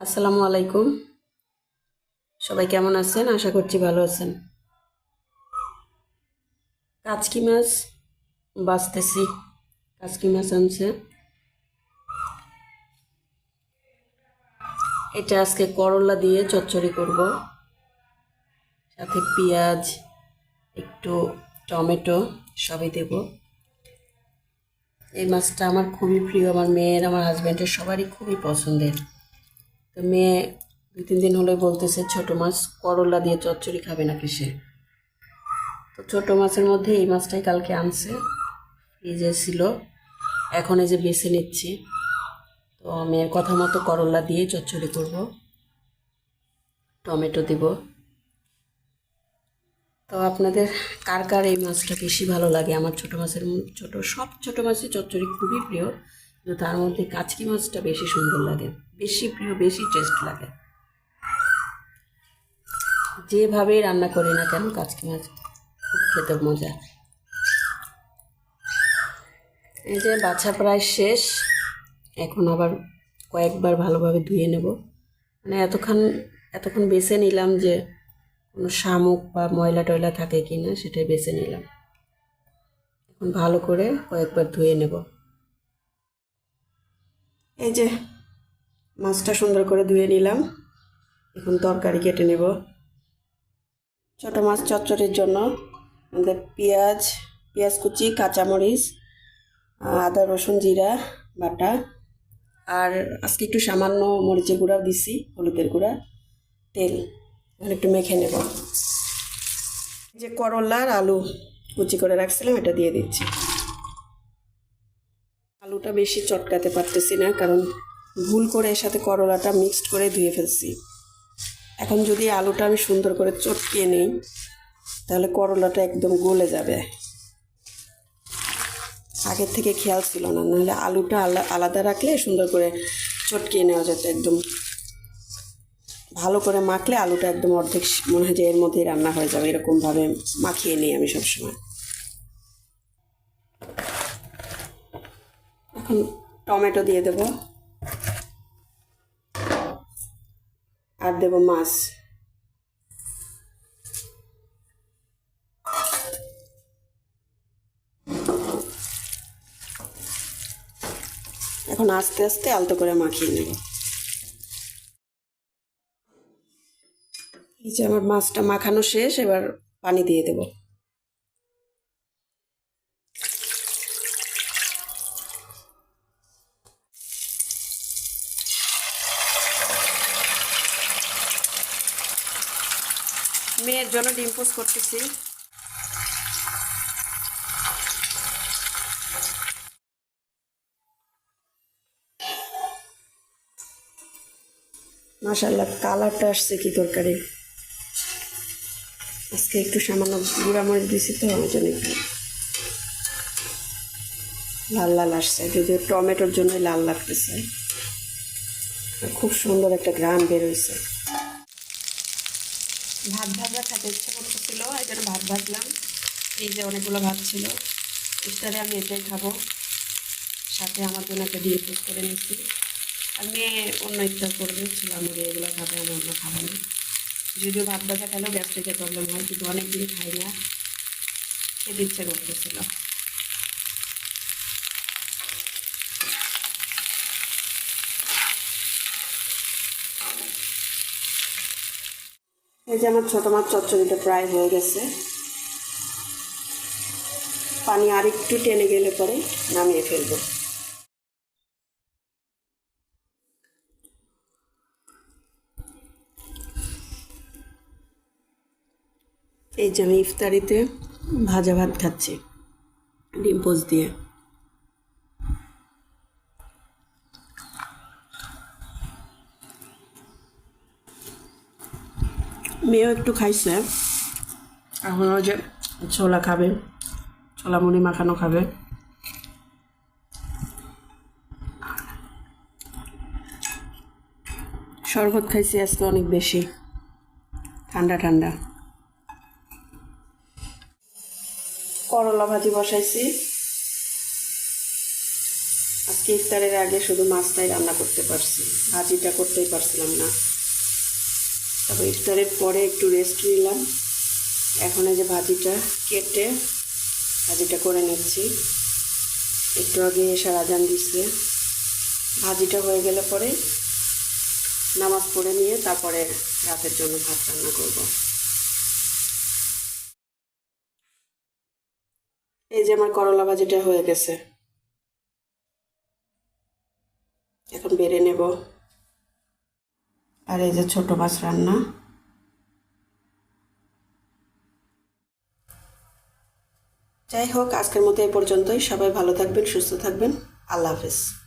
আসসালামু আলাইকুম। সবাই কেমন আছেন? আশা করছি ভালো আছেন। কাচকি মাছ বাঁচতেছি। কাচকি মাছ আনছে। এটা আজকে করলা দিয়ে চচ্চড়ি করব। সাথে পেঁয়াজ, একটু টমেটো সবই দেব। এই মাছটা আমার খুবই প্রিয়। আমার মেয়ের, আমার হাজব্যান্ডের সবারই খুবই পছন্দের। তো মেয়ে দুই তিন দিন হলে বলতেছে, ছোট মাছ করলা দিয়ে চচ্চড়ি খাবে নাকি সে? তো ছোট মাছের মধ্যে এই মাছটাই কালকে আনছে, ফ্রিজে ছিল। এখন এই যে বেছে নিচ্ছি। তো মেয়ের কথা মতো করলা দিয়ে চচ্চড়ি করব, টমেটো দিব। তো আপনাদের কার কার এই মাছটা বেশি ভালো লাগে? আমার ছোট মাছের ছোট, সব ছোট মাছের চচ্চড়ি খুবই প্রিয়। কিন্তু তার মধ্যে কাচকি মাছটা বেশি সুন্দর লাগে। বেশি প্রিয়, বেশি টেস্ট লাগে। যেভাবেই রান্না করি না কেন, কাচকি মাছ খুব খেতে মজা। এই যে বাছা প্রায় শেষ। এখন আবার কয়েকবার ভালোভাবে ধুয়ে নেব। মানে এতক্ষণ এতক্ষণ বেছে নিলাম যে কোনো শামুক বা ময়লা টয়লা থাকে কি না সেটাই বেছে নিলাম। এখন ভালো করে কয়েকবার ধুয়ে নেব। এই যে মাছটা সুন্দর করে ধুয়ে নিলাম। এখন তরকারি কেটে নেব। ছোট মাছ চচ্চড়ির জন্য। আমাদের পেঁয়াজ পেঁয়াজ কুচি, কাঁচামরিচ, আদা, রসুন, জিরা, বাটা। আর আজকে একটু সামান্য মরিচের গুঁড়াও দিছি, হলুদের গুঁড়া, তেল। এখন একটু মেখে নেব। যে করলা আর আলু কুচি করে রাখছিলাম, এটা দিয়ে দিচ্ছি। আলুটা বেশি চটকাতে পারতেছি না, কারণ ভুল করে এর সাথে করলাটা মিক্সড করে ধুয়ে ফেলছি। এখন যদি আলুটা আমি সুন্দর করে চটকিয়ে নিই, তাহলে করলাটা একদম গলে যাবে। আগের থেকে খেয়াল ছিল না, নাহলে আলুটা আলা- আলাদা রাখলে সুন্দর করে চটকিয়ে নেওয়া যেত একদম। ভালো করে মাখলে আলুটা একদম অর্ধেক মনে হয় যে এর মধ্যেই রান্না হয়ে যাবে, এরকমভাবে মাখিয়ে নিই আমি সবসময়। এখন টমেটো দিয়ে দেব। আর দেব মাছ। এখন আস্তে আস্তে আলতো করে মাখিয়ে নেব। এই যে আমার মাছটা মাখানো শেষ, এবার পানি দিয়ে দেব। মেয়ের জন্য ডিম পোস্ট করতেছি। মাশাল্লাহ কালারটা আসছে কি তরকারি? আজকে একটু সামান্য গুঁড়া মরিচ দিছি তো, ওই জন্য একটু লাল লাল আসছে। যদিও টমেটোর জন্যই লাল লাগতেছে। খুব সুন্দর একটা গ্রাম বেরোইছে ভাত ভাজা খেতে ইচ্ছে করতেছিল, এই জন্য ভাত ভাজলাম। এই যে অনেকগুলো ভাত ছিল, ইফতারে আমি এটাই খাব। সাথে আমার জন্য একটা ডিম পোস্ট করে নিচ্ছি আর মেয়ে অন্য ইফতার করবে, ছিল আমি এগুলো খাবে, আমি অন্য খাব না। যদিও ভাত ভাজা খেলেও গ্যাস্ট্রিকের প্রবলেম হয়, কিন্তু অনেক দিন খাই না। খেতে ইচ্ছে করতেছিল। এই যে আমার ছোটো মাছ চচ্চড়িটা প্রায় হয়ে গেছে। পানি আর একটু টেনে গেলে পরে নামিয়ে ফেলব। এই যে আমি ইফতারিতে ভাজা ভাত খাচ্ছি, ডিম পোস্ট দিয়ে। মেয়েও একটু খাইছে। এখন যে ছোলা খাবে ছোলা মুড়ি মাখানো খাবে। শরবত খাইছি আজকে অনেক বেশি। ঠান্ডা ঠান্ডা। করলা ভাজি বসাইছি। আজকে ইফতারের আগে শুধু মাছটাই রান্না করতে পারছি, ভাজিটা করতেই পারছিলাম না। তারপর ইফতারের পরে একটু রেস্ট নিলাম। এখন এই যে ভাজিটা কেটে ভাজিটা করে নিচ্ছি। একটু আগে এসে আজান দিচ্ছে ভাজিটা হয়ে গেলে পরে নামাজ পড়ে নিয়ে তারপরে রাতের জন্য ভাত রান্না করব। এই যে আমার করলা ভাজিটা হয়ে গেছে। এখন বেড়ে নেব। আর এই যে ছোট মাছ রান্না। যাই হোক, আজকের মতো এ পর্যন্তই। সবাই ভালো থাকবেন, সুস্থ থাকবেন। আল্লাহ হাফেজ।